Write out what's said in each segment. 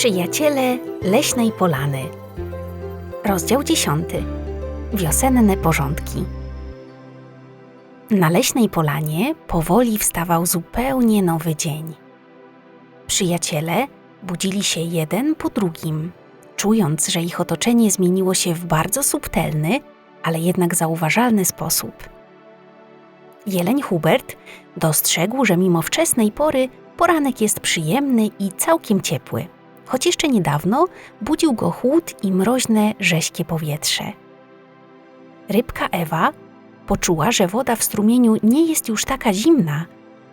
Przyjaciele leśnej polany. Rozdział 10. Wiosenne porządki. Na leśnej polanie powoli wstawał zupełnie nowy dzień. Przyjaciele budzili się jeden po drugim, czując, że ich otoczenie zmieniło się w bardzo subtelny, ale jednak zauważalny sposób. Jeleń Hubert dostrzegł, że mimo wczesnej pory poranek jest przyjemny i całkiem ciepły choć jeszcze niedawno budził go chłód i mroźne, rześkie powietrze. Rybka Ewa poczuła, że woda w strumieniu nie jest już taka zimna,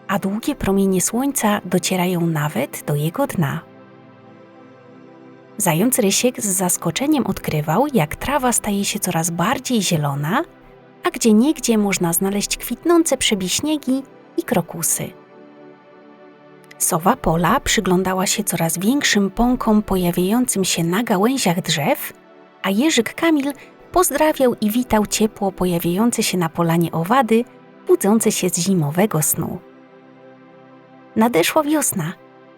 a długie promienie słońca docierają nawet do jego dna. Zając Rysiek z zaskoczeniem odkrywał, jak trawa staje się coraz bardziej zielona, a gdzie niegdzie można znaleźć kwitnące przebiśniegi i krokusy. Sowa Pola przyglądała się coraz większym pąkom pojawiającym się na gałęziach drzew, a Jerzyk Kamil pozdrawiał i witał ciepło pojawiające się na polanie owady, budzące się z zimowego snu. Nadeszła wiosna.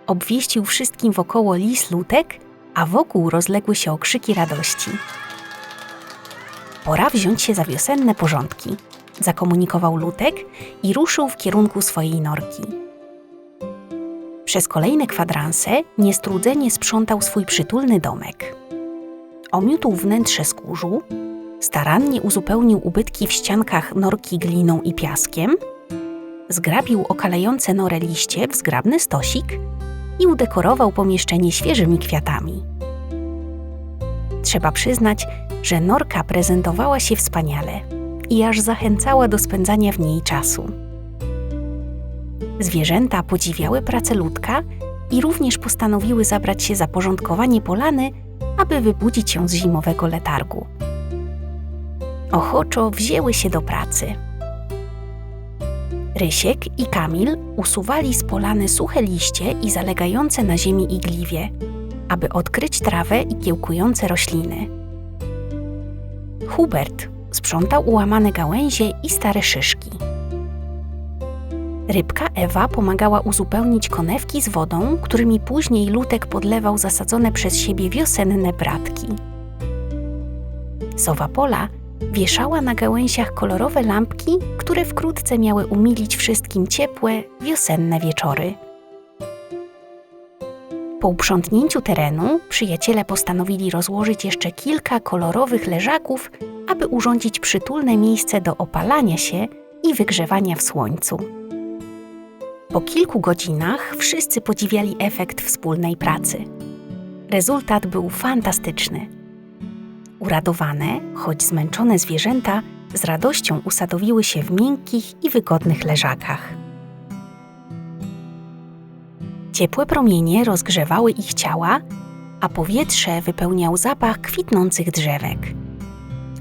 Obwieścił wszystkim wokoło lis lutek, a wokół rozległy się okrzyki radości. Pora wziąć się za wiosenne porządki, zakomunikował lutek i ruszył w kierunku swojej norki. Przez kolejne kwadranse niestrudzenie sprzątał swój przytulny domek. Omiótł wnętrze skórzu, starannie uzupełnił ubytki w ściankach norki gliną i piaskiem, zgrabił okalające norę liście w zgrabny stosik i udekorował pomieszczenie świeżymi kwiatami. Trzeba przyznać, że norka prezentowała się wspaniale i aż zachęcała do spędzania w niej czasu. Zwierzęta podziwiały pracę ludka i również postanowiły zabrać się za porządkowanie polany, aby wybudzić ją z zimowego letargu. Ochoczo wzięły się do pracy. Rysiek i Kamil usuwali z polany suche liście i zalegające na ziemi igliwie, aby odkryć trawę i kiełkujące rośliny. Hubert sprzątał ułamane gałęzie i stare szyszki. Rybka Ewa pomagała uzupełnić konewki z wodą, którymi później Lutek podlewał zasadzone przez siebie wiosenne bratki. Sowa Pola wieszała na gałęziach kolorowe lampki, które wkrótce miały umilić wszystkim ciepłe, wiosenne wieczory. Po uprzątnięciu terenu przyjaciele postanowili rozłożyć jeszcze kilka kolorowych leżaków, aby urządzić przytulne miejsce do opalania się i wygrzewania w słońcu. Po kilku godzinach wszyscy podziwiali efekt wspólnej pracy. Rezultat był fantastyczny. Uradowane, choć zmęczone zwierzęta z radością usadowiły się w miękkich i wygodnych leżakach. Ciepłe promienie rozgrzewały ich ciała, a powietrze wypełniał zapach kwitnących drzewek.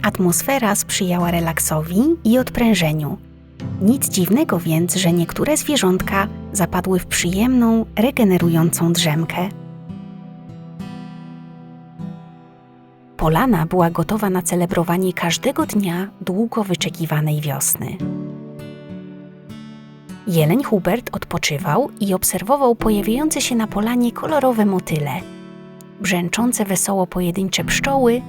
Atmosfera sprzyjała relaksowi i odprężeniu – nic dziwnego więc, że niektóre zwierzątka zapadły w przyjemną, regenerującą drzemkę. Polana była gotowa na celebrowanie każdego dnia długo wyczekiwanej wiosny. Jeleń Hubert odpoczywał i obserwował pojawiające się na polanie kolorowe motyle, brzęczące wesoło pojedyncze pszczoły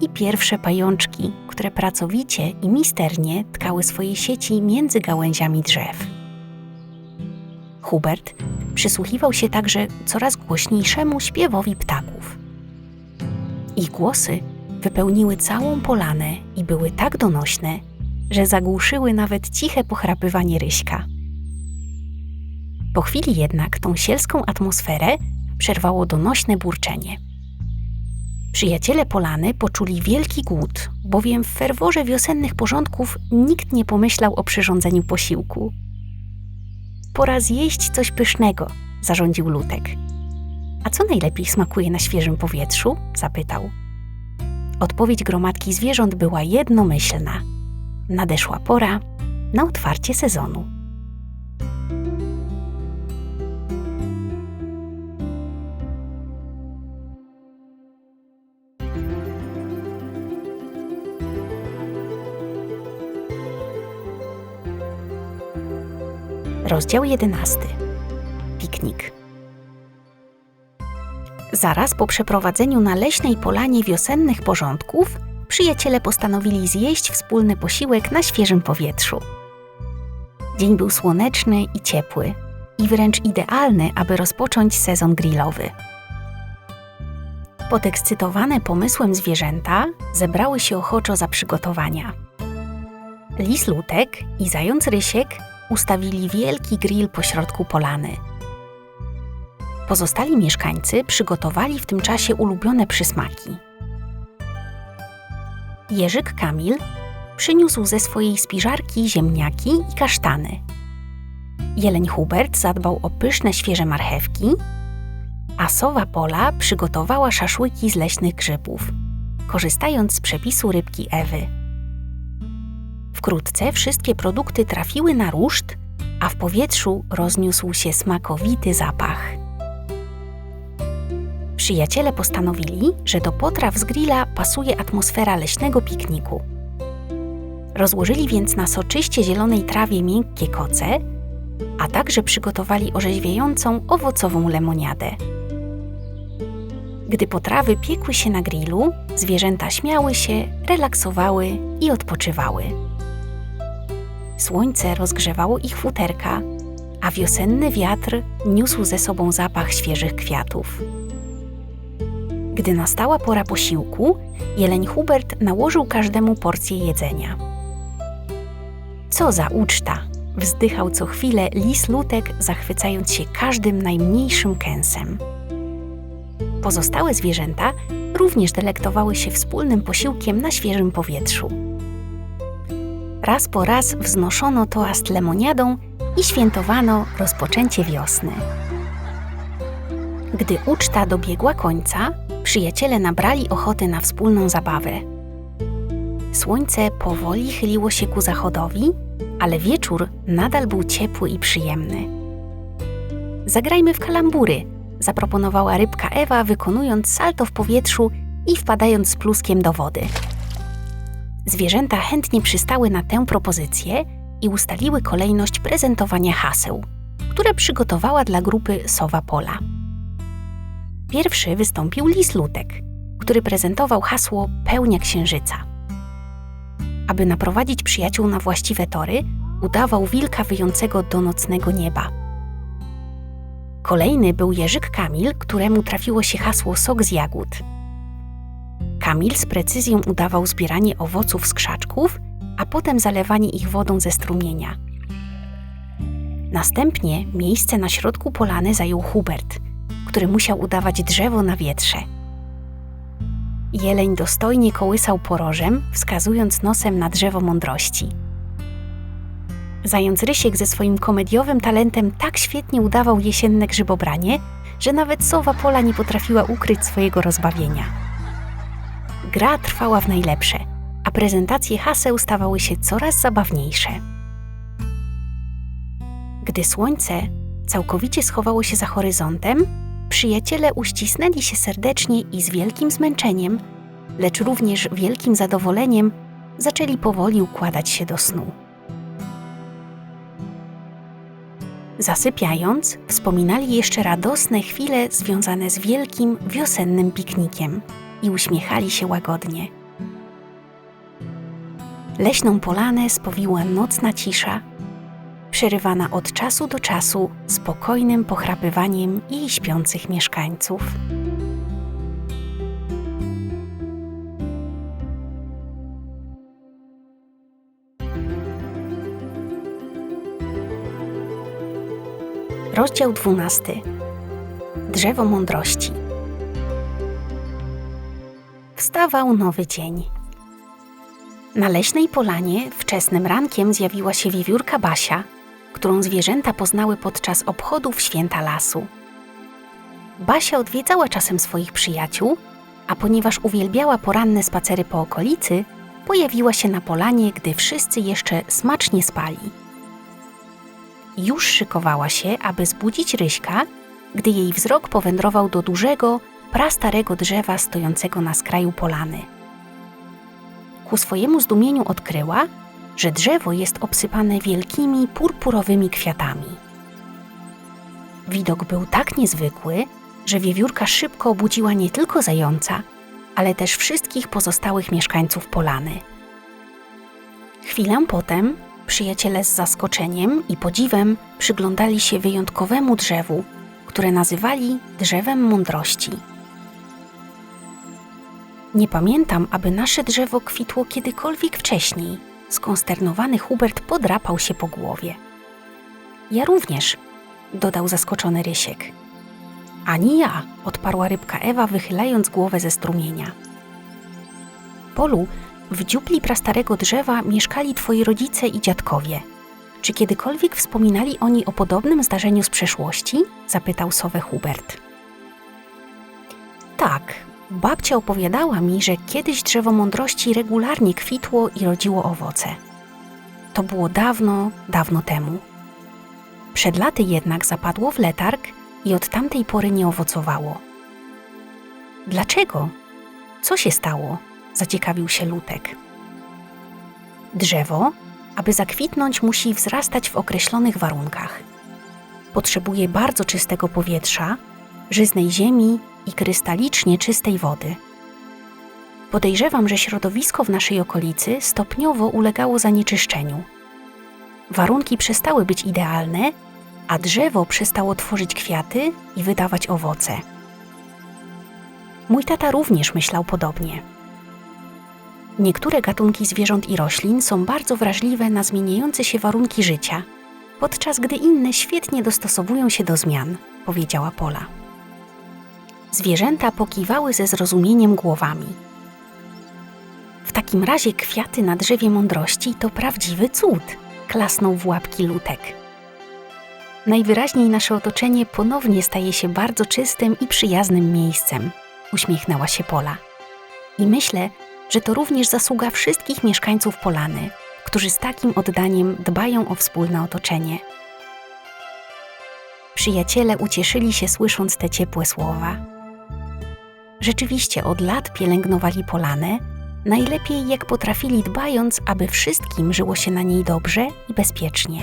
i pierwsze pajączki, które pracowicie i misternie tkały swoje sieci między gałęziami drzew. Hubert przysłuchiwał się także coraz głośniejszemu śpiewowi ptaków. Ich głosy wypełniły całą polanę i były tak donośne, że zagłuszyły nawet ciche pochrapywanie Ryśka. Po chwili jednak tą sielską atmosferę przerwało donośne burczenie – Przyjaciele Polany poczuli wielki głód, bowiem w ferworze wiosennych porządków nikt nie pomyślał o przyrządzeniu posiłku. Pora zjeść coś pysznego, zarządził Lutek. A co najlepiej smakuje na świeżym powietrzu? zapytał. Odpowiedź gromadki zwierząt była jednomyślna. Nadeszła pora na otwarcie sezonu. Rozdział 11. Piknik. Zaraz po przeprowadzeniu na leśnej polanie wiosennych porządków, przyjaciele postanowili zjeść wspólny posiłek na świeżym powietrzu. Dzień był słoneczny i ciepły, i wręcz idealny, aby rozpocząć sezon grillowy. Podekscytowane pomysłem zwierzęta zebrały się ochoczo za przygotowania. Lis Lutek i Zając Rysiek ustawili wielki grill pośrodku polany. Pozostali mieszkańcy przygotowali w tym czasie ulubione przysmaki. Jerzyk Kamil przyniósł ze swojej spiżarki ziemniaki i kasztany. Jeleń Hubert zadbał o pyszne świeże marchewki, a sowa Pola przygotowała szaszłyki z leśnych grzybów, korzystając z przepisu rybki Ewy. Wkrótce wszystkie produkty trafiły na ruszt, a w powietrzu rozniósł się smakowity zapach. Przyjaciele postanowili, że do potraw z grilla pasuje atmosfera leśnego pikniku. Rozłożyli więc na soczyście zielonej trawie miękkie koce, a także przygotowali orzeźwiającą owocową lemoniadę. Gdy potrawy piekły się na grillu, zwierzęta śmiały się, relaksowały i odpoczywały. Słońce rozgrzewało ich futerka, a wiosenny wiatr niósł ze sobą zapach świeżych kwiatów. Gdy nastała pora posiłku, jeleń Hubert nałożył każdemu porcję jedzenia. Co za uczta! Wzdychał co chwilę lis Lutek, zachwycając się każdym najmniejszym kęsem. Pozostałe zwierzęta również delektowały się wspólnym posiłkiem na świeżym powietrzu. Raz po raz wznoszono toast lemoniadą i świętowano rozpoczęcie wiosny. Gdy uczta dobiegła końca, przyjaciele nabrali ochoty na wspólną zabawę. Słońce powoli chyliło się ku zachodowi, ale wieczór nadal był ciepły i przyjemny. Zagrajmy w kalambury, zaproponowała rybka Ewa, wykonując salto w powietrzu i wpadając z pluskiem do wody. Zwierzęta chętnie przystały na tę propozycję i ustaliły kolejność prezentowania haseł, które przygotowała dla grupy Sowa Pola. Pierwszy wystąpił Lis Lutek, który prezentował hasło Pełnia Księżyca. Aby naprowadzić przyjaciół na właściwe tory, udawał wilka wyjącego do nocnego nieba. Kolejny był Jerzyk Kamil, któremu trafiło się hasło sok z jagód. Kamil z precyzją udawał zbieranie owoców z krzaczków, a potem zalewanie ich wodą ze strumienia. Następnie miejsce na środku polany zajął Hubert, który musiał udawać drzewo na wietrze. Jeleń dostojnie kołysał porożem, wskazując nosem na drzewo mądrości. Zając Rysiek ze swoim komediowym talentem tak świetnie udawał jesienne grzybobranie, że nawet sowa pola nie potrafiła ukryć swojego rozbawienia. Gra trwała w najlepsze, a prezentacje haseł stawały się coraz zabawniejsze. Gdy słońce całkowicie schowało się za horyzontem, przyjaciele uścisnęli się serdecznie i z wielkim zmęczeniem, lecz również wielkim zadowoleniem, zaczęli powoli układać się do snu. Zasypiając, wspominali jeszcze radosne chwile związane z wielkim wiosennym piknikiem i uśmiechali się łagodnie. Leśną polanę spowiła nocna cisza, przerywana od czasu do czasu spokojnym pochrapywaniem jej śpiących mieszkańców. Rozdział 12. Drzewo mądrości. Wstawał nowy dzień. Na leśnej polanie wczesnym rankiem zjawiła się wiewiórka Basia, którą zwierzęta poznały podczas obchodów święta lasu. Basia odwiedzała czasem swoich przyjaciół, a ponieważ uwielbiała poranne spacery po okolicy, pojawiła się na polanie, gdy wszyscy jeszcze smacznie spali. Już szykowała się, aby zbudzić Ryśka, gdy jej wzrok powędrował do dużego, prastarego drzewa stojącego na skraju polany. Ku swojemu zdumieniu odkryła, że drzewo jest obsypane wielkimi purpurowymi kwiatami. Widok był tak niezwykły, że wiewiórka szybko obudziła nie tylko zająca, ale też wszystkich pozostałych mieszkańców polany. Chwilę potem przyjaciele z zaskoczeniem i podziwem przyglądali się wyjątkowemu drzewu, które nazywali drzewem mądrości. Nie pamiętam, aby nasze drzewo kwitło kiedykolwiek wcześniej. Skonsternowany Hubert podrapał się po głowie. Ja również, dodał zaskoczony Rysiek. Ani ja, odparła rybka Ewa, wychylając głowę ze strumienia. Polu, w dziupli prastarego drzewa mieszkali twoi rodzice i dziadkowie. Czy kiedykolwiek wspominali oni o podobnym zdarzeniu z przeszłości? zapytał sowę Hubert. Babcia opowiadała mi, że kiedyś drzewo mądrości regularnie kwitło i rodziło owoce. To było dawno, dawno temu. Przed laty jednak zapadło w letarg i od tamtej pory nie owocowało. Dlaczego? Co się stało? zaciekawił się Lutek. Drzewo, aby zakwitnąć, musi wzrastać w określonych warunkach. Potrzebuje bardzo czystego powietrza, żyznej ziemi i krystalicznie czystej wody. Podejrzewam, że środowisko w naszej okolicy stopniowo ulegało zanieczyszczeniu. Warunki przestały być idealne, a drzewo przestało tworzyć kwiaty i wydawać owoce. Mój tata również myślał podobnie. Niektóre gatunki zwierząt i roślin są bardzo wrażliwe na zmieniające się warunki życia, podczas gdy inne świetnie dostosowują się do zmian, powiedziała Pola. Zwierzęta pokiwały ze zrozumieniem głowami. W takim razie kwiaty na drzewie mądrości to prawdziwy cud, klasnął w łapki lutek. Najwyraźniej nasze otoczenie ponownie staje się bardzo czystym i przyjaznym miejscem, uśmiechnęła się Pola. I myślę, że to również zasługa wszystkich mieszkańców Polany, którzy z takim oddaniem dbają o wspólne otoczenie. Przyjaciele ucieszyli się słysząc te ciepłe słowa. Rzeczywiście od lat pielęgnowali Polanę, najlepiej jak potrafili, dbając, aby wszystkim żyło się na niej dobrze i bezpiecznie.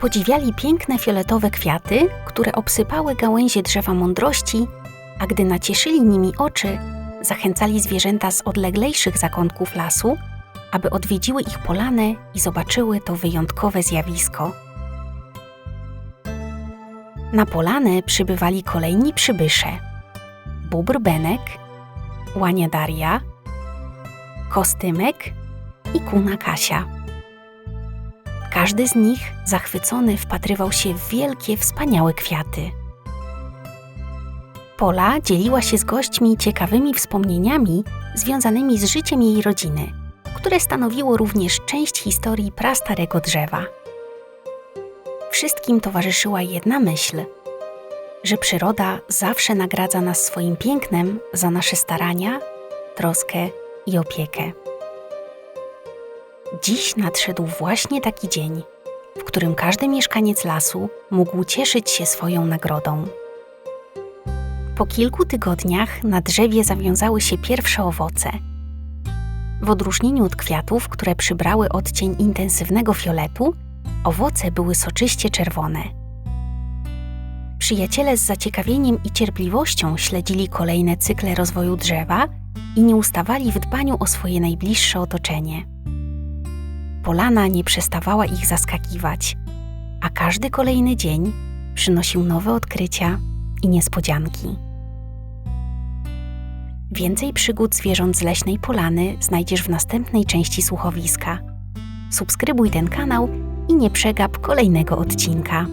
Podziwiali piękne fioletowe kwiaty, które obsypały gałęzie drzewa mądrości a gdy nacieszyli nimi oczy, zachęcali zwierzęta z odleglejszych zakątków lasu, aby odwiedziły ich polanę i zobaczyły to wyjątkowe zjawisko. Na polanę przybywali kolejni przybysze: bóbr Benek, łania Daria, kostymek i kuna Kasia. Każdy z nich, zachwycony, wpatrywał się w wielkie, wspaniałe kwiaty. Pola dzieliła się z gośćmi ciekawymi wspomnieniami związanymi z życiem jej rodziny, które stanowiło również część historii prastarego drzewa. Wszystkim towarzyszyła jedna myśl, że przyroda zawsze nagradza nas swoim pięknem za nasze starania, troskę i opiekę. Dziś nadszedł właśnie taki dzień, w którym każdy mieszkaniec lasu mógł cieszyć się swoją nagrodą. Po kilku tygodniach na drzewie zawiązały się pierwsze owoce. W odróżnieniu od kwiatów, które przybrały odcień intensywnego fioletu, owoce były soczyście czerwone. Przyjaciele z zaciekawieniem i cierpliwością śledzili kolejne cykle rozwoju drzewa i nie ustawali w dbaniu o swoje najbliższe otoczenie. Polana nie przestawała ich zaskakiwać, a każdy kolejny dzień przynosił nowe odkrycia i niespodzianki. Więcej przygód zwierząt z leśnej polany znajdziesz w następnej części słuchowiska. Subskrybuj ten kanał i nie przegap kolejnego odcinka.